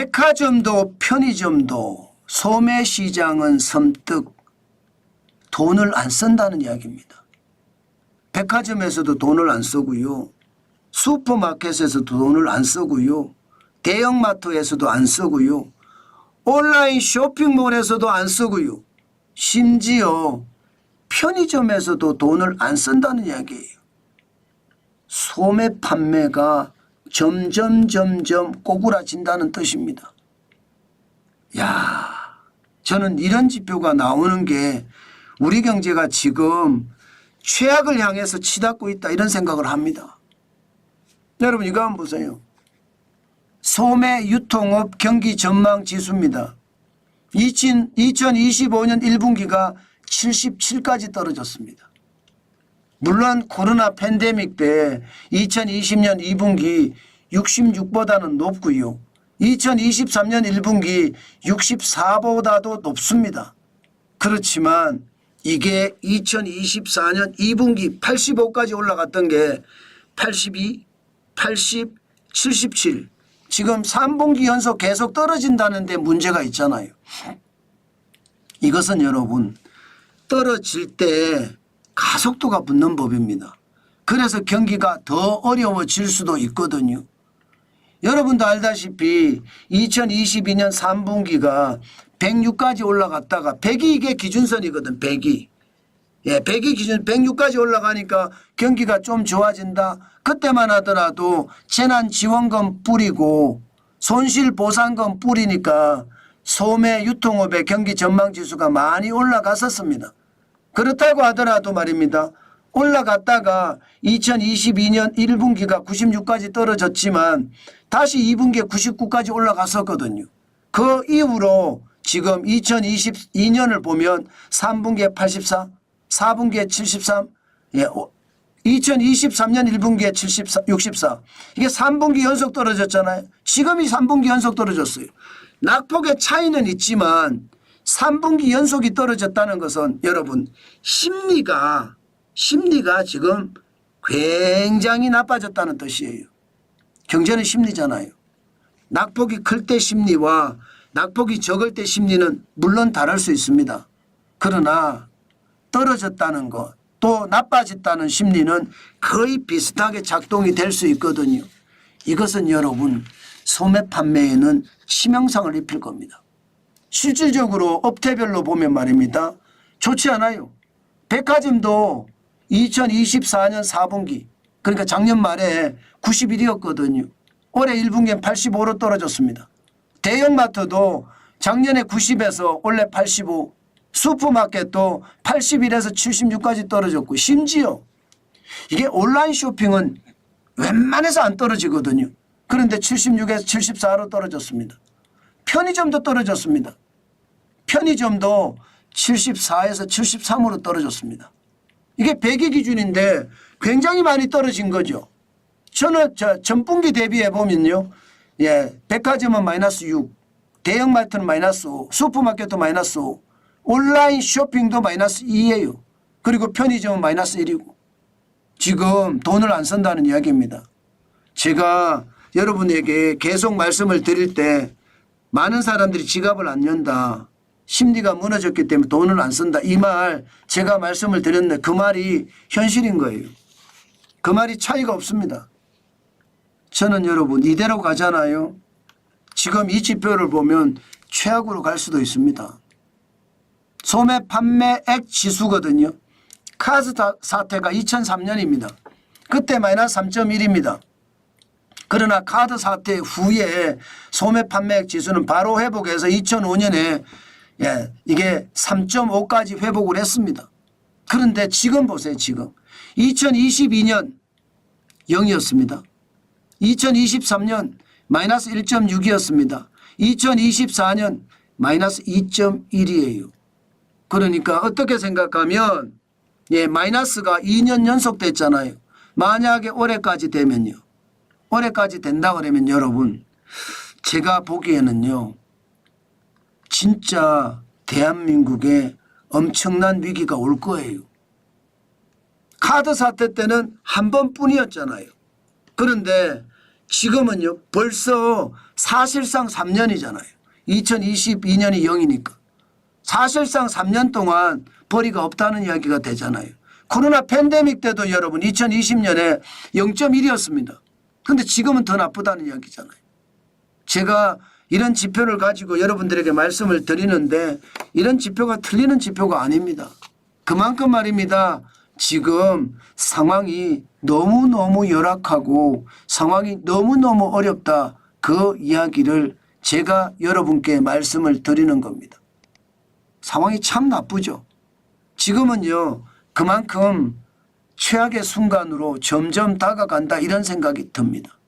백화점도 편의점도 소매시장은 섬뜩 돈을 안 쓴다는 이야기입니다. 백화점에서도 돈을 안 쓰고요. 슈퍼마켓에서도 돈을 안 쓰고요. 대형마트에서도 안 쓰고요. 온라인 쇼핑몰에서도 안 쓰고요. 심지어 편의점에서도 돈을 안 쓴다는 이야기예요. 소매 판매가 점점 점점 꼬꾸라진다는 뜻입니다. 야, 저는 이런 지표가 나오는 게 우리 경제가 지금 최악을 향해서 치닫고 있다 이런 생각을 합니다. 여러분 이거 한번 보세요. 소매 유통업 경기 전망 지수입니다. 2025년 1분기가 77까지 떨어졌습니다. 물론 코로나 팬데믹 때 2020년 2분기 66보다는 높고요. 2023년 1분기 64보다도 높습니다. 그렇지만 이게 2024년 2분기 85까지 올라갔던 게 82, 80, 77 지금 3분기 연속 계속 떨어진다는데 문제가 있잖아요. 이것은 여러분 떨어질 때 가속도가 붙는 법입니다. 그래서 경기가 더 어려워질 수도 있거든요. 여러분도 알다시피 2022년 3분기가 106까지 올라갔다가 100이 이게 기준선이거든 100이. 예, 100이 기준 106까지 올라가니까 경기가 좀 좋아진다. 그때만 하더라도 재난 지원금 뿌리고 손실 보상금 뿌리니까 소매 유통업의 경기 전망 지수가 많이 올라갔었습니다. 그렇다고 하더라도 말입니다. 올라갔다가 2022년 1분기가 96까지 떨어졌지만 다시 2분기에 99까지 올라갔었거든요. 그 이후로 지금 2022년을 보면 3분기에 84, 4분기에 73, 예, 2023년 1분기에 74, 64. 이게 3분기 연속 떨어졌잖아요. 지금이 3분기 연속 떨어졌어요. 낙폭의 차이는 있지만 3분기 연속이 떨어졌다는 것은 여러분 심리가 심리가 지금 굉장히 나빠졌다는 뜻이에요. 경제는 심리잖아요. 낙폭이 클 때 심리와 낙폭이 적을 때 심리는 물론 다를 수 있습니다. 그러나 떨어졌다는 것, 또 나빠졌다는 심리는 거의 비슷하게 작동이 될 수 있거든요. 이것은 여러분 소매 판매에는 치명상을 입힐 겁니다. 실질적으로 업태별로 보면 말입니다. 좋지 않아요. 백화점도 2024년 4분기 그러니까 작년 말에 91이었거든요. 올해 1분기엔 85로 떨어졌습니다. 대형마트도 작년에 90에서 올해 85 슈퍼마켓도 81에서 76까지 떨어졌고 심지어 이게 온라인 쇼핑은 웬만해서 안 떨어지거든요. 그런데 76에서 74로 떨어졌습니다. 편의점도 떨어졌습니다. 편의점도 74에서 73으로 떨어졌습니다. 이게 100의 기준인데 굉장히 많이 떨어진 거죠. 저는 저 전분기 대비해 보면요. 예, 백화점은 마이너스 6, 대형마트는 마이너스 5, 슈퍼마켓도 마이너스 5, 온라인 쇼핑도 마이너스 2예요. 그리고 편의점은 마이너스 1이고. 지금 돈을 안 쓴다는 이야기입니다. 제가 여러분에게 계속 말씀을 드릴 때 많은 사람들이 지갑을 안 연다. 심리가 무너졌기 때문에 돈을 안 쓴다. 이 말 제가 말씀을 드렸는데 그 말이 현실인 거예요. 그 말이 차이가 없습니다. 저는 여러분 이대로 가잖아요. 지금 이 지표를 보면 최악으로 갈 수도 있습니다. 소매 판매액 지수거든요. 카스 다- 사태가 2003년입니다. 그때 마이너스 3.1입니다. 그러나 카드 사태 후에 소매 판매액 지수는 바로 회복해서 2005년에 예, 이게 3.5까지 회복을 했습니다. 그런데 지금 보세요, 지금. 2022년 0이었습니다. 2023년 마이너스 1.6이었습니다. 2024년 마이너스 2.1이에요. 그러니까 어떻게 생각하면 예, 마이너스가 2년 연속 됐잖아요. 만약에 올해까지 되면요. 올해까지 된다 그러면 여러분 제가 보기에는요. 진짜 대한민국에 엄청난 위기가 올 거예요. 카드 사태 때는 한 번뿐이었잖아요. 그런데 지금은요 벌써 사실상 3년이잖아요. 2022년이 0이니까. 사실상 3년 동안 벌이가 없다는 이야기가 되잖아요. 코로나 팬데믹 때도 여러분 2020년에 0.1이었습니다. 근데 지금은 더 나쁘다는 이야기잖아요. 제가 이런 지표를 가지고 여러분들에게 말씀을 드리는데 이런 지표가 틀리는 지표가 아닙니다. 그만큼 말입니다. 지금 상황이 너무너무 열악하고 상황이 너무너무 어렵다. 그 이야기를 제가 여러분께 말씀을 드리는 겁니다. 상황이 참 나쁘죠. 지금은요, 그만큼 최악의 순간으로 점점 다가간다 이런 생각이 듭니다.